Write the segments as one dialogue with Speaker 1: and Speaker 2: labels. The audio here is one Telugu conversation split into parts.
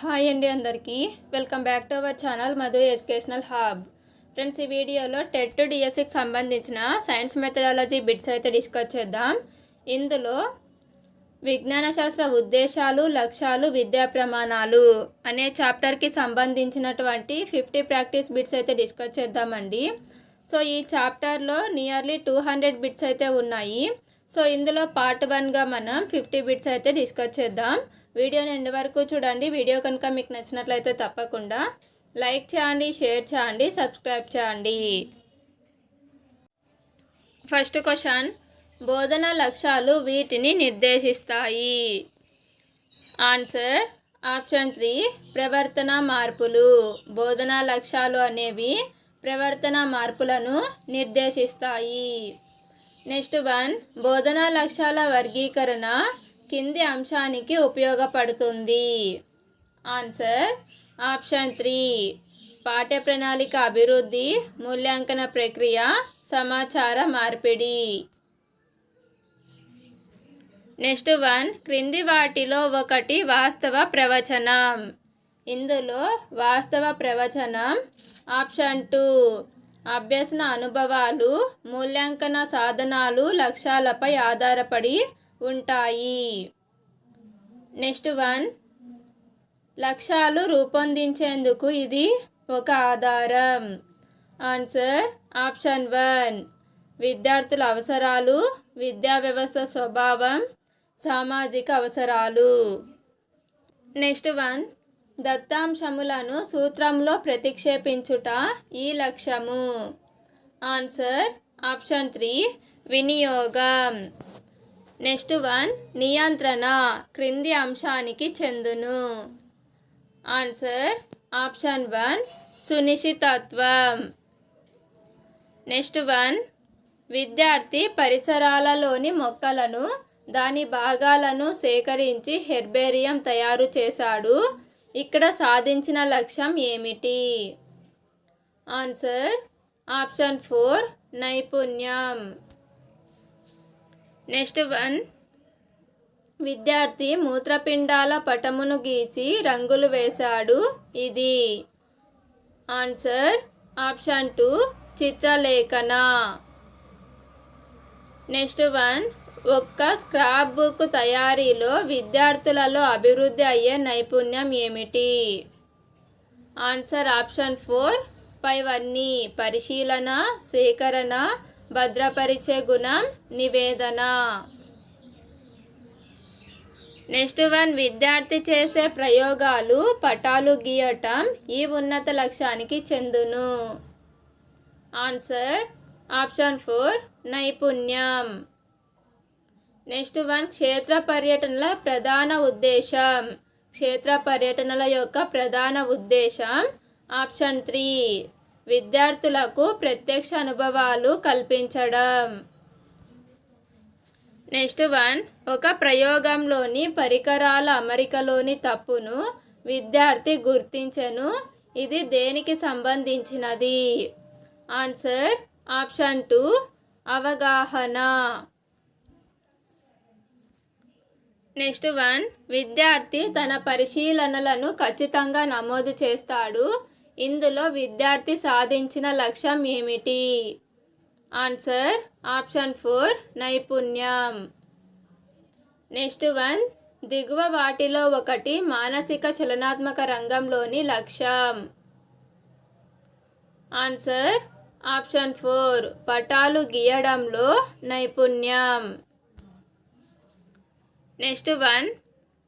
Speaker 1: హాయ్ అండి అందరికీ. Welcome back to our channel Madhu educational hub. Friends ఈ వీడియోలో టెట్ టు డిఎస్సికి సంబంధించిన సైన్స్ మెథడాలజీ బిట్స్ అయితే డిస్కస్ చేద్దాం. ఇందులో విజ్ఞాన శాస్త్ర ఉద్దేశాలు లక్ష్యాలు విద్యా ప్రమాణాలు అనే చాప్టర్కి సంబంధించినటువంటి ఫిఫ్టీ ప్రాక్టీస్ బిట్స్ అయితే డిస్కస్ చేద్దామండి. సో ఈ చాప్టర్లో నియర్లీ టూ హండ్రెడ్ బిట్స్ అయితే ఉన్నాయి. సో ఇందులో పార్ట్ వన్గా మనం ఫిఫ్టీ బిట్స్ అయితే డిస్కస్ చేద్దాం. వీడియోని ఎండ్ వరకు చూడండి. వీడియో కనుక మీకు నచ్చినట్లయితే తప్పకుండా లైక్ చేయండి షేర్ చేయండి సబ్స్క్రైబ్ చేయండి. First question. బోధన లక్ష్యాలు వీటిని నిర్దేశిస్తాయి. ఆన్సర్. Option three. ప్రవర్తన మార్పులు. బోధనా లక్ష్యాలు అనేవి ప్రవర్తన మార్పులను నిర్దేశిస్తాయి. Next one. బోధనా లక్ష్యాల వర్గీకరణ కింది అంశానికి ఉపయోగపడుతుంది. ఆన్సర్ ఆప్షన్ త్రీ పాఠ్య ప్రణాళిక అభివృద్ధి మూల్యాంకన ప్రక్రియ సమాచార మార్పిడి. నెక్స్ట్ వన్ క్రింది వాటిలో ఒకటి వాస్తవ ప్రవచనం. ఇందులో వాస్తవ ప్రవచనం ఆప్షన్ టూ అభ్యసన అనుభవాలు మూల్యాంకన సాధనాలు లక్ష్యాలపై ఆధారపడి ఉంటాయి. Next one. లక్ష్యాలు రూపొందించేందుకు ఇది ఒక ఆధారం. Answer option one. విద్యార్థుల అవసరాలు విద్యా వ్యవస్థ స్వభావం సామాజిక అవసరాలు. Next one. దత్తాంశములను సూత్రంలో ప్రతిక్షేపించుట ఈ లక్ష్యము. Answer option three. వినియోగం. నెక్స్ట్ వన్ నియంత్రణ క్రింది అంశానికి చెందును. ఆన్సర్ ఆప్షన్ వన్ సునిశ్చితత్వం. నెక్స్ట్ వన్ విద్యార్థి పరిసరాలలోని మొక్కలను దాని భాగాలను సేకరించి హెర్బేరియం తయారు చేశాడు. ఇక్కడ సాధించిన లక్ష్యం ఏమిటి? ఆన్సర్ ఆప్షన్ ఫోర్ నైపుణ్యం. Next one. విద్యార్థి మూత్రపిండాల పటమును గీసి రంగులు వేశాడు. ఇది answer option two చిత్రలేఖన. Next one. ఒక్క స్క్రాప్ బుక్ తయారీలో విద్యార్థులలో అభివృద్ధి అయ్యే నైపుణ్యం ఏమిటి? ఆన్సర్ ఆప్షన్ ఫోర్ పైవన్నీ. పరిశీలన సేకరణ భద్రపరిచే గుణం నివేదన. నెక్స్ట్ వన్ విద్యార్థి చేసే ప్రయోగాలు పటాలు గీయటం ఈ ఉన్నత లక్ష్యానికి చెందును. ఆన్సర్ ఆప్షన్ ఫోర్ నైపుణ్యం. నెక్స్ట్ వన్ క్షేత్ర పర్యటనల ప్రధాన ఉద్దేశం. క్షేత్ర పర్యటనల యొక్క ప్రధాన ఉద్దేశం ఆప్షన్ త్రీ. విద్యార్థులకు ప్రత్యక్ష అనుభవాలు కల్పించడం. నెక్స్ట్ వన్ ఒక ప్రయోగంలోని పరికరాల అమరికలోని తప్పును విద్యార్థి గుర్తించను. ఇది దేనికి సంబంధించినది? ఆన్సర్ ఆప్షన్ టూ అవగాహన. నెక్స్ట్ వన్ విద్యార్థి తన పరిశీలనలను ఖచ్చితంగా నమోదు చేస్తాడు. ఇందులో విద్యార్థి సాధించిన లక్ష్యం ఏమిటి? ఆన్సర్ ఆప్షన్ ఫోర్ నైపుణ్యం. నెక్స్ట్ వన్ దిగువ వాటిలో ఒకటి మానసిక చలనాత్మక రంగంలోని లక్ష్యం. ఆన్సర్ ఆప్షన్ ఫోర్ పటాలు గీయడంలో నైపుణ్యం. నెక్స్ట్ వన్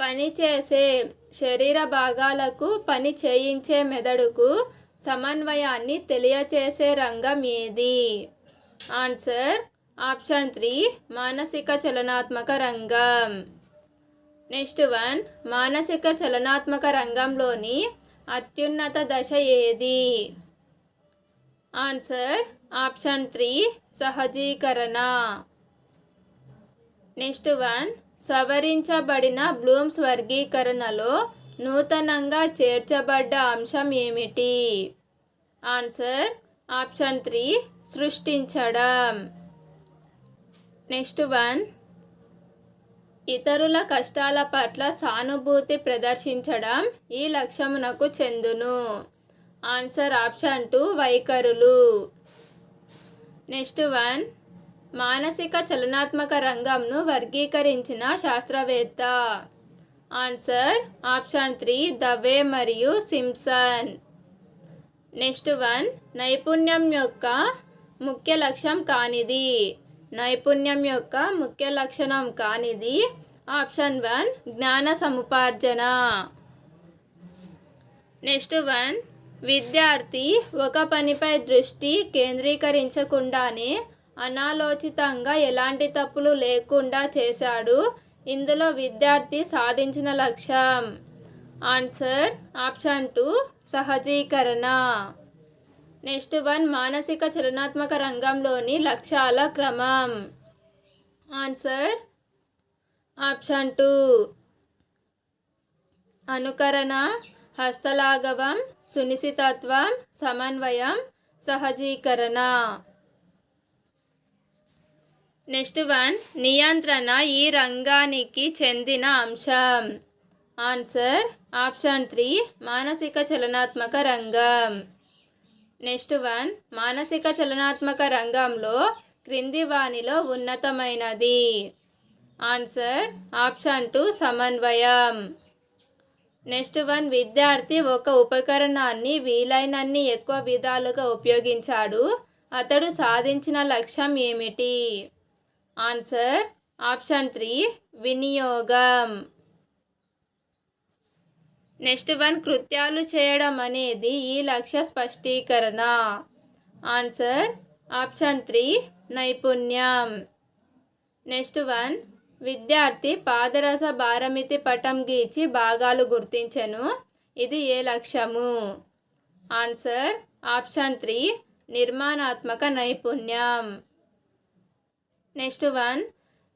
Speaker 1: పనిచేసే శరీర భాగాలకు పని చేయించే మెదడుకు సమన్వయాన్ని తెలియచేసే రంగం ఏది? ఆన్సర్ ఆప్షన్ త్రీ మానసిక చలనాత్మక రంగం. నెక్స్ట్ వన్ మానసిక చలనాత్మక రంగంలోని అత్యున్నత దశ ఏది? ఆన్సర్ ఆప్షన్ త్రీ సహజీకరణ. నెక్స్ట్ వన్ సవరించబడిన బ్లూమ్స్ వర్గీకరణలో నూతనంగా చేర్చబడ్డ అంశం ఏమిటి? ఆన్సర్ ఆప్షన్ త్రీ సృష్టించడం. నెక్స్ట్ వన్ ఇతరుల కష్టాల పట్ల సానుభూతి ప్రదర్శించడం ఈ లక్ష్యమునకు చెందును. ఆన్సర్ ఆప్షన్ టూ వైఖరులు. నెక్స్ట్ వన్ మానసిక చలనాత్మక రంగంను వర్గీకరించిన శాస్త్రవేత్త. ఆన్సర్ ఆప్షన్ త్రీ దవే మరియు సింప్సన్. నెక్స్ట్ వన్ నైపుణ్యం యొక్క ముఖ్య లక్ష్యం కానిది. నైపుణ్యం యొక్క ముఖ్య లక్షణం కానిది. ఆప్షన్ వన్ జ్ఞాన సముపార్జన. నెక్స్ట్ వన్ విద్యార్థి ఒక పనిపై దృష్టి కేంద్రీకరించకుండానే అనాలోచితంగా ఎలాంటి తప్పులు లేకుండా చేశాడు. ఇందులో విద్యార్థి సాధించిన లక్ష్యం. ఆన్సర్ ఆప్షన్ టూ సహజీకరణ. నెక్స్ట్ వన్ మానసిక చలనాత్మక రంగంలోని లక్ష్యాల క్రమం. ఆన్సర్ ఆప్షన్ టూ అనుకరణ హస్తలాఘవం సునిశితత్వం సమన్వయం సహజీకరణ. నెక్స్ట్ వన్ నియంత్రణ ఈ రంగానికి చెందిన అంశం. ఆన్సర్ ఆప్షన్ త్రీ మానసిక చలనాత్మక రంగం. నెక్స్ట్ వన్ మానసిక చలనాత్మక రంగంలో క్రింది వానిలో ఉన్నతమైనది. ఆన్సర్ ఆప్షన్ టూ సమన్వయం. నెక్స్ట్ వన్ విద్యార్థి ఒక ఉపకరణాన్ని వీలైనన్ని ఎక్కువ విధాలుగా ఉపయోగించాడు. అతడు సాధించిన లక్ష్యం ఏమిటి? ఆన్సర్ ఆప్షన్ త్రీ వినియోగం. నెక్స్ట్ వన్ కృత్యాలు చేయడం అనేది ఈ లక్ష్య స్పష్టీకరణ. ఆన్సర్ ఆప్షన్ త్రీ నైపుణ్యం. నెక్స్ట్ వన్ విద్యార్థి పాదరస భారమితి పటం గీచి భాగాలు గుర్తించెను. ఇది ఏ లక్ష్యము? ఆన్సర్ ఆప్షన్ త్రీ నిర్మాణాత్మక నైపుణ్యం. Next one.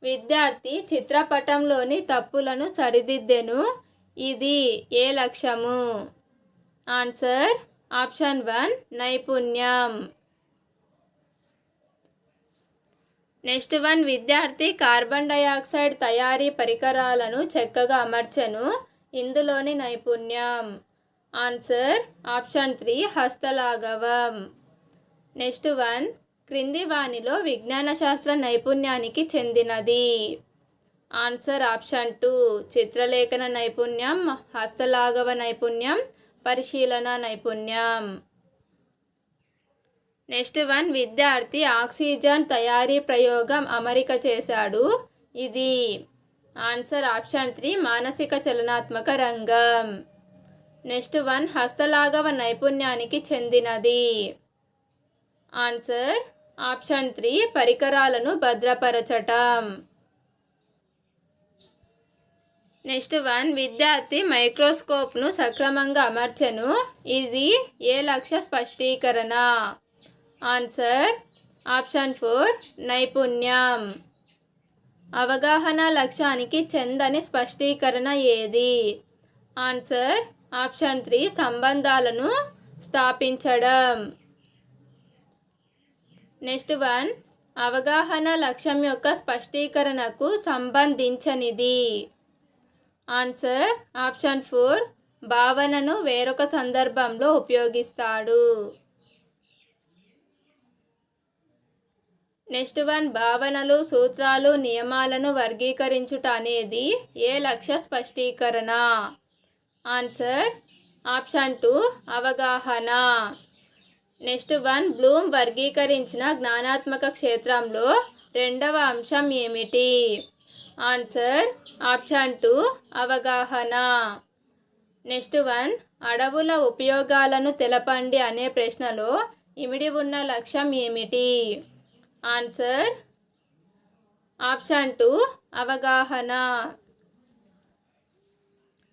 Speaker 1: విద్యార్థి చిత్రపటంలోని తప్పులను సరిదిద్దెను. ఇది ఏ లక్ష్యము? ఆన్సర్ ఆప్షన్ వన్ నైపుణ్యం. Next one. విద్యార్థి కార్బన్ డయాక్సైడ్ తయారీ పరికరాలను చక్కగా అమర్చెను. ఇందులోని నైపుణ్యం. Answer option three హస్తలాఘవం. Next one. క్రింది వానిలో విజ్ఞాన శాస్త్ర నైపుణ్యానికి చెందినది. ఆన్సర్ ఆప్షన్ టూ చిత్రలేఖన నైపుణ్యం హస్తలాఘవ నైపుణ్యం పరిశీలన నైపుణ్యం. నెక్స్ట్ వన్ విద్యార్థి ఆక్సిజన్ తయారీ ప్రయోగం అమరిక చేశాడు. ఇది ఆన్సర్ ఆప్షన్ త్రీ మానసిక చలనాత్మక రంగం. నెక్స్ట్ వన్ హస్తలాఘవ నైపుణ్యానికి చెందినది. ఆన్సర్ ఆప్షన్ త్రీ పరికరాలను భద్రపరచటం. నెక్స్ట్ వన్ విద్యార్థి మైక్రోస్కోప్ను సక్రమంగా అమర్చెను. ఇది ఏ లక్ష్య స్పష్టీకరణ? ఆన్సర్ ఆప్షన్ ఫోర్ నైపుణ్యం. అవగాహన లక్ష్యానికి చెందని స్పష్టీకరణ ఏది? ఆన్సర్ ఆప్షన్ త్రీ సంబంధాలను స్థాపించడం. నెక్స్ట్ వన్ అవగాహన లక్ష్యం యొక్క స్పష్టీకరణకు సంబంధించనిది. ఆన్సర్ ఆప్షన్ ఫోర్ భావనను వేరొక సందర్భంలో ఉపయోగిస్తాడు. నెక్స్ట్ వన్ భావనలు సూత్రాలు నియమాలను వర్గీకరించుట అనేది ఏ లక్ష్య స్పష్టీకరణ? ఆన్సర్ ఆప్షన్ టూ అవగాహన. నెక్స్ట్ వన్ బ్లూమ్ వర్గీకరించిన జ్ఞానాత్మక క్షేత్రంలో రెండవ అంశం ఏమిటి? ఆన్సర్ ఆప్షన్ టూ అవగాహన. నెక్స్ట్ వన్ అడవుల ఉపయోగాలను తెలపండి అనే ప్రశ్నలో ఇమిడి ఉన్న లక్ష్యం ఏమిటి? ఆన్సర్ ఆప్షన్ టూ అవగాహన.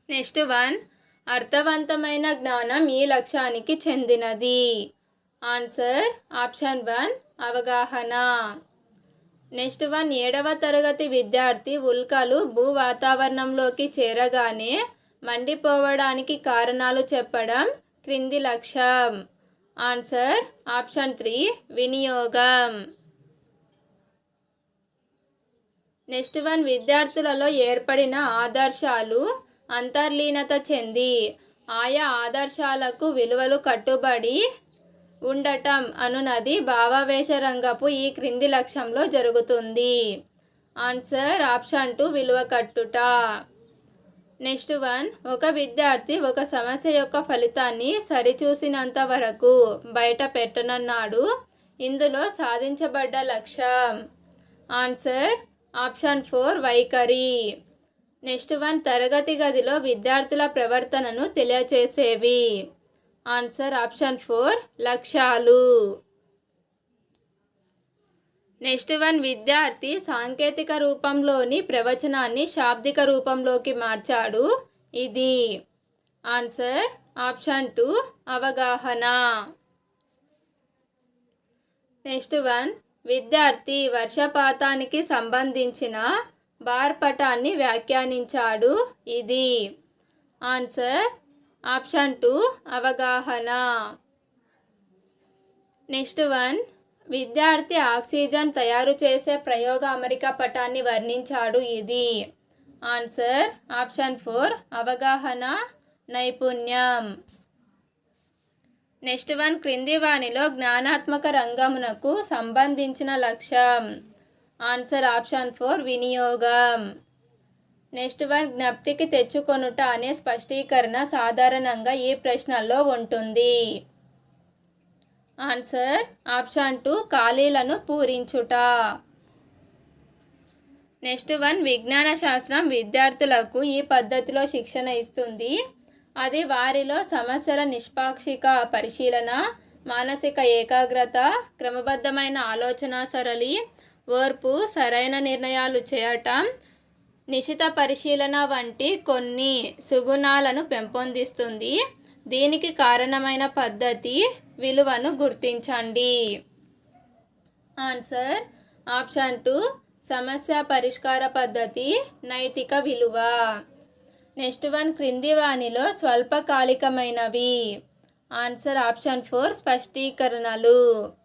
Speaker 1: నెక్స్ట్ వన్ అర్థవంతమైన జ్ఞానం ఈ లక్ష్యానికి చెందినది. ఆన్సర్ ఆప్షన్ వన్ అవగాహన. నెక్స్ట్ వన్ ఏడవ తరగతి విద్యార్థి ఉల్కలు భూ వాతావరణంలోకి చేరగానే మండిపోవడానికి కారణాలు చెప్పడం క్రింది లక్ష్యం. ఆన్సర్ ఆప్షన్ త్రీ వినియోగం. నెక్స్ట్ వన్ విద్యార్థులలో ఏర్పడిన ఆదర్శాలు అంతర్లీనత చెంది. ఆయా ఆదర్శాలకు విలువలు కట్టుబడి ఉండటం అనునది భావావేశ రంగపు ఈ క్రింది లక్ష్యంలో జరుగుతుంది. ఆన్సర్ ఆప్షన్ టూ విలువ కట్టుట. నెక్స్ట్ వన్ ఒక విద్యార్థి ఒక సమస్య యొక్క ఫలితాన్ని సరిచూసినంత వరకు బయట పెట్టనన్నాడు. ఇందులో సాధించబడ్డ లక్ష్యం. ఆన్సర్ ఆప్షన్ ఫోర్ వైఖరి. నెక్స్ట్ వన్ తరగతి గదిలో విద్యార్థుల ప్రవర్తనను తెలియచేసేవి. ఆన్సర్ ఆప్షన్ ఫోర్ లక్ష్యాలు. నెక్స్ట్ వన్ విద్యార్థి సాంకేతిక రూపంలోని ప్రవచనాన్ని శాబ్దిక రూపంలోకి మార్చాడు. ఇది ఆన్సర్ ఆప్షన్ టూ అవగాహన. నెక్స్ట్ వన్ విద్యార్థి వర్షపాతానికి సంబంధించిన బార్పటాన్ని వ్యాఖ్యానించాడు. ఇది ఆన్సర్ ఆప్షన్ టూ అవగాహన. నెక్స్ట్ వన్ విద్యార్థి ఆక్సిజన్ తయారు చేసే ప్రయోగ అమెరికా పటాన్ని వర్ణించాడు ఇది. ఆన్సర్ ఆప్షన్ ఫోర్ అవగాహన నైపుణ్యం. నెక్స్ట్ వన్ క్రింది వాణిలో జ్ఞానాత్మక రంగమునకు సంబంధించిన లక్ష్యం. ఆన్సర్ ఆప్షన్ ఫోర్ వినియోగం. నెక్స్ట్ వన్ జ్ఞప్తికి తెచ్చుకొనుట అనే స్పష్టీకరణ సాధారణంగా ఈ ప్రశ్నల్లో ఉంటుంది? ఆన్సర్ ఆప్షన్ టూ ఖాళీలను పూరించుట. నెక్స్ట్ వన్ విజ్ఞాన శాస్త్రం విద్యార్థులకు ఈ పద్ధతిలో శిక్షణ ఇస్తుంది. అది వారిలో సమస్యల నిష్పాక్షిక పరిశీలన మానసిక ఏకాగ్రత క్రమబద్ధమైన ఆలోచన సరళి ఓర్పు సరైన నిర్ణయాలు చేయటం నిశిత పరిశీలన వంటి కొన్ని సుగుణాలను పెంపొందిస్తుంది. దీనికి కారణమైన పద్ధతి విలువను గుర్తించండి. ఆన్సర్. Option two. సమస్య పరిష్కార పద్ధతి. నైతిక విలువ. నెక్స్ట్ వన్ క్రింది వాణిలో స్వల్పకాలికమైనవి. ఆన్సర్. Option four. స్పష్టీకరణలు.